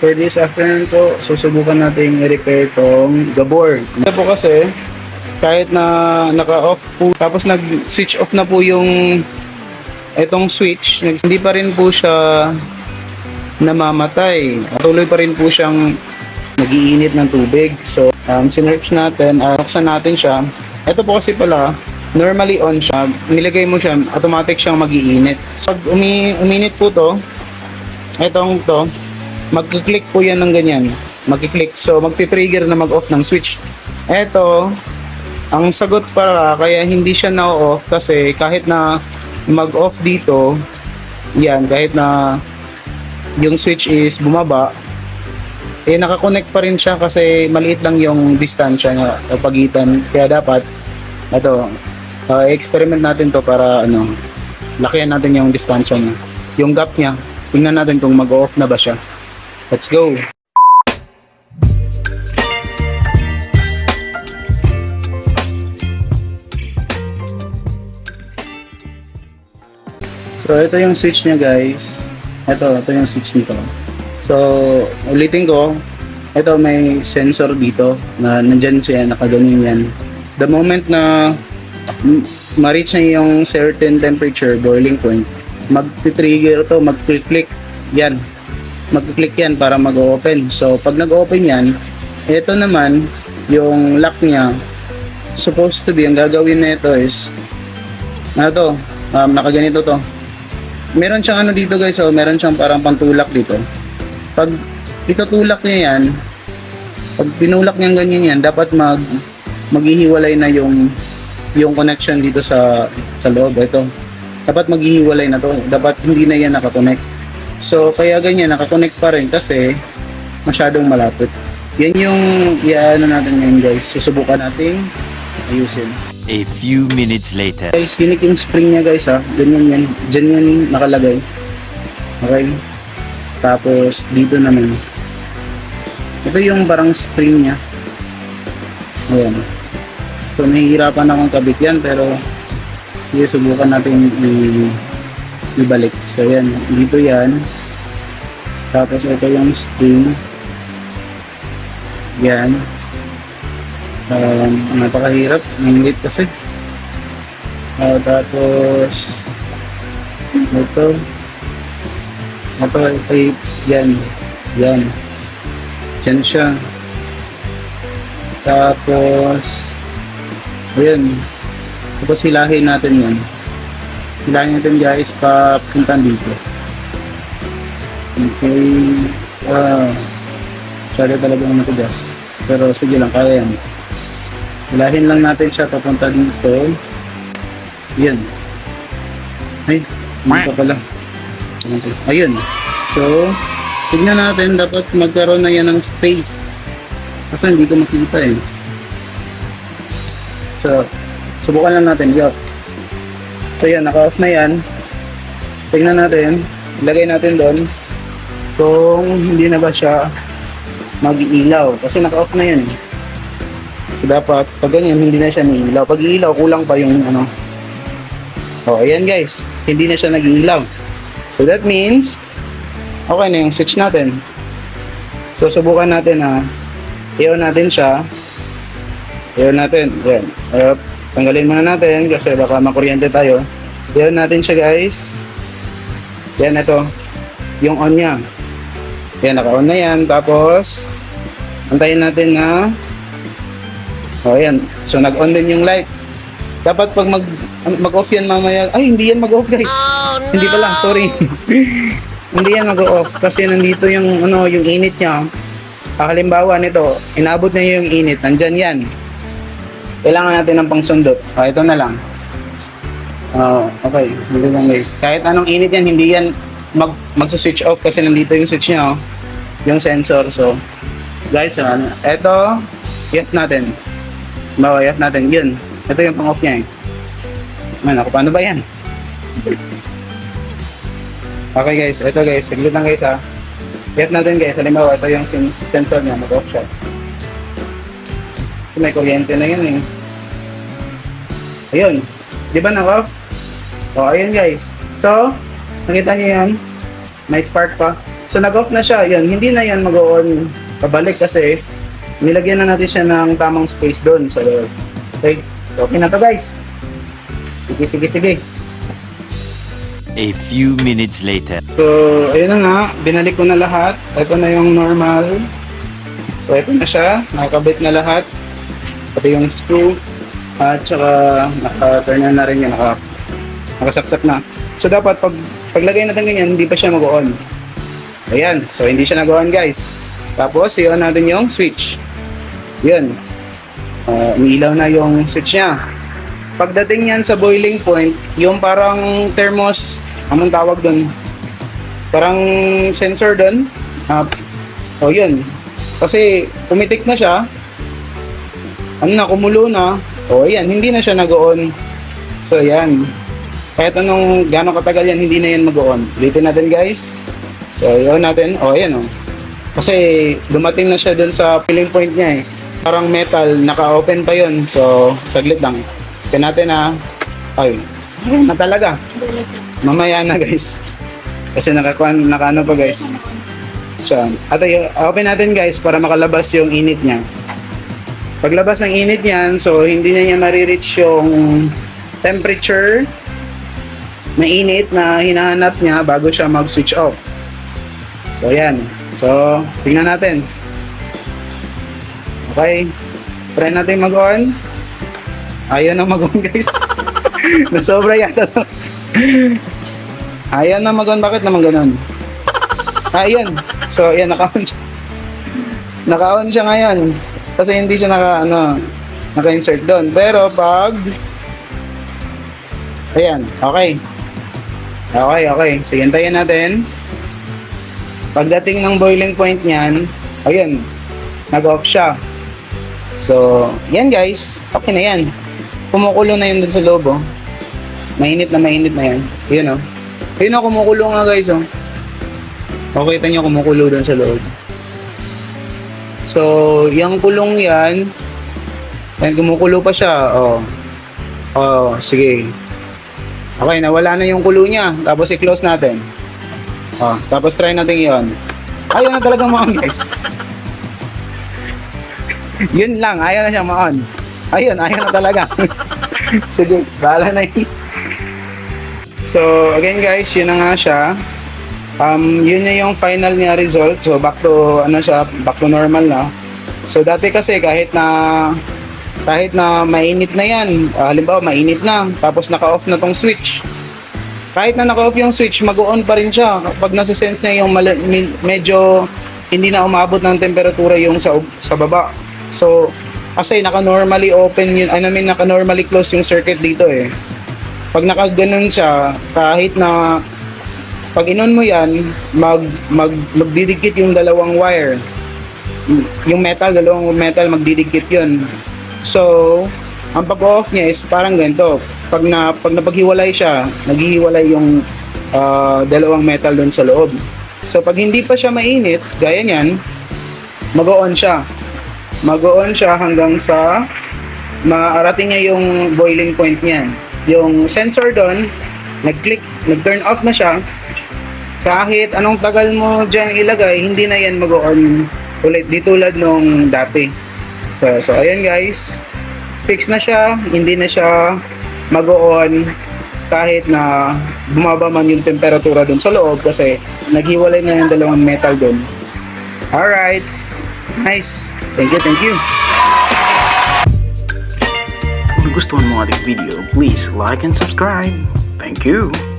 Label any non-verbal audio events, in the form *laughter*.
For this afternoon po, susubukan natin i-repair tong gabor. Ito po kasi, kahit na naka-off po, tapos nag-switch off na po yung itong switch, hindi pa rin po siya namamatay. Tuloy pa rin po siyang nagiinit ng tubig. So, um, sinearch natin, uh, natin siya. Ito po kasi pala, normally on siya. Nilagay mo siya, automatic siyang magiinit. So, pag umi uminit po to, etong to, magkiklik po yan ng ganyan. Magkiklik. So, magti-trigger na mag-off ng switch. Eto, ang sagot para kaya hindi siya na-off kasi kahit na mag-off dito, yan, kahit na yung switch is bumaba, eh nakakonect pa rin siya kasi maliit lang yung distansya niya o pagitan. Kaya dapat, ito, uh, experiment natin to para ano, lakihan natin yung distansya niya. Yung gap niya, tingnan natin kung mag-off na ba siya. Let's go! So, ito yung switch niya guys. Ito, ito yung switch nito. So, ulitin ko, ito may sensor dito na nandyan siya, nakaganyan yan. The moment na ma-reach na yung certain temperature, boiling point, mag-trigger to, mag-click yan. Mag-click yan para mag-open. So, pag nag-open yan, ito naman, yung lock niya, supposed to be, ang gagawin na ito is, ano to, um, nakaganito to, meron siyang ano dito guys, oh, meron siyang parang pantulak dito. Pag itutulak niya yan, pag tinulak niya ganyan yan, dapat mag maghihiwalay na yung yung connection dito sa sa loob ito. Dapat maghihiwalay na to. Dapat hindi na yan nakakonect. So kaya ganyan nakakonect pa rin kasi masyadong malapit. Yan yung iaano natin ngayon guys. Susubukan nating ayusin. A few minutes later. Guys, unique yung spring niya guys ha. Ganyan yan. Diyan yan nakalagay. Okay. Tapos dito naman. Ito yung parang spring niya. Ayan. So nahihirapan akong kabit yan pero sige subukan natin i- ibalik. So yan. Dito yan. Tapos ito yung spring. Yan. Um, napakahirap. Mainit kasi. Ah, tapos ito ito ito yan yan yan siya tapos ayun tapos hilahin natin yan hilahin natin guys papunta dito okay ah sorry talagang matigas pero sige lang kaya yan hilahin lang natin siya papunta dito yan ay pa pala. Ayun. So, tignan natin, dapat magkaroon na yan ng space. Kasi hindi ko makita eh. So, subukan lang natin. Yup. So, yan. Naka-off na yan. Tignan natin. Ilagay natin doon. Kung hindi na ba siya mag-iilaw. Kasi naka-off na yan. eh. So, dapat, pag ganyan, hindi na siya nag-iilaw. Pag iilaw, kulang pa yung ano. Oh, ayan guys. Hindi na siya nag-iilaw. So that means, okay na yung switch natin. So subukan natin na i-on natin siya. I-on natin. Yan. Up. Tanggalin muna natin kasi baka makuryente tayo. I-on natin siya guys. Yan ito. Yung on niya. Yan, naka-on na yan. Tapos, antayin natin na Oh, yan. So, nag-on din yung light. Dapat pag mag mag-off yan mamaya. Ay, hindi yan mag-off, guys. Hindi pala, sorry. *laughs* hindi yan mag-off kasi nandito yung ano, yung init niya. Ah, halimbawa nito, inabot na yung init, nandyan yan. Kailangan natin ng pangsundot. Ah, ito na lang. Ah, okay, sige lang guys. Kahit anong init yan, hindi yan mag magso-switch off kasi nandito yung switch niya, oh. yung sensor. So, guys, ano, ito, i-off natin. Bawa, i-off natin. Yun. Ito yung pang-off niya eh. Man, ako, paano ba yan? Okay guys, ito guys, saglit lang guys ha. Get natin guys, halimbawa ito yung sensor niya, mag-off siya. Kasi may kuryente na yun eh. Ayun, di ba naka-off? O, ayun guys. So, nakita niyo yan, may spark pa. So nag-off na siya. Yan, hindi na yan mag-on pabalik kasi nilagyan na natin siya ng tamang space doon sa loob. Okay? So okay na to guys. Sige, sige, sige. A few minutes later. So, ayun na nga. Binalik ko na lahat. Ito na yung normal. So, ito na siya. Nakakabit na lahat. Pati yung screw. At saka, naka-turn on na rin yun. Naka, nakasaksak na. So, dapat pag paglagay natin ganyan, hindi pa siya mag-on. Ayan. So, hindi siya nag-on guys. Tapos, i-on natin yung switch. Yun. Uh, umiilaw na yung switch niya. Pagdating yan sa boiling point, yung parang thermos, anong tawag doon? Parang sensor doon. Uh, o yun. Kasi pumitik na siya. Ano na, kumulo na. O yan, hindi na siya nag-on. So yan. Kahit anong gano'ng katagal yan, hindi na yan mag-on. Ulitin natin guys. So yun natin. O yan o. Kasi dumating na siya doon sa filling point niya eh. Parang metal, naka-open pa yun. So, saglit lang. Tignan natin na, ay, ayun na talaga. Mamaya na guys. Kasi nakakuan, nakaano pa guys. Siya. At open natin guys para makalabas yung init niya. Paglabas ng init niyan, so hindi na niya marireach yung temperature na init na hinahanap niya bago siya mag-switch off. So, yan. So, tingnan natin. Okay. Try natin mag-on. Ayaw na mag-on *laughs* guys. *laughs* Nasobra yata. Ayaw na mag-on. Bakit naman ganun? Ayun. So, yan. Naka-on siya. Naka-on siya ngayon. Kasi hindi siya naka, ano, naka-insert doon. Pero pag... Ayan. Okay. Okay, okay. Sige, hintayin natin. Pagdating ng boiling point niyan, ayun, nag-off siya. So, yan guys, okay na yan. Kumukulo na yun dun sa loob, oh. Mainit na mainit na yan. Yun, oh. Ayun, oh, kumukulo nga guys, oh. Okay, kita nyo kumukulo dun sa loob. So, yung kulong yan, yan, kumukulo pa siya, oh. Oh, sige. Okay, nawala na yung kulo niya. Tapos i-close natin. Oh, tapos try natin yon. Ayaw na talaga ma-on, guys. *laughs* yun lang, ayaw na siya ma-on. Ayun, ayaw na talaga. *laughs* Sige, bahala na yun. So, again guys, yun na nga siya. Um, yun na yung final niya result. So, back to, ano siya, back to normal na. So, dati kasi kahit na kahit na mainit na yan, ah, halimbawa mainit na, tapos naka-off na tong switch, kahit na naka-off yung switch, mag-on pa rin siya. Pag nasa-sense niya yung medyo hindi na umabot ng temperatura yung sa, sa baba. So, kasi naka-normally open yun, I mean naka-normally close yung circuit dito eh. Pag naka-ganun siya, kahit na pag inon mo yan, mag, mag, magdidikit yung dalawang wire. Yung metal, dalawang metal, magdidikit yun. So, ang pag-off niya is parang ganito. Pag na pag napaghiwalay siya, naghihiwalay yung ah, dalawang metal doon sa loob. So, pag hindi pa siya mainit, gaya niyan, mag-on siya. Mag-on siya hanggang sa maarating niya yung boiling point niyan. Yung sensor doon, nag-click, nag-turn off na siya. Kahit anong tagal mo dyan ilagay, hindi na yan mag-on ulit. Di tulad nung dati. So, so ayan guys. Fix na siya. Hindi na siya mag-on kahit na bumaba man yung temperatura dun sa loob kasi naghiwalay na yung dalawang metal dun. Alright. Nice. Thank you, thank you. Kung nagustuhan mo ating video, please like and subscribe. Thank you!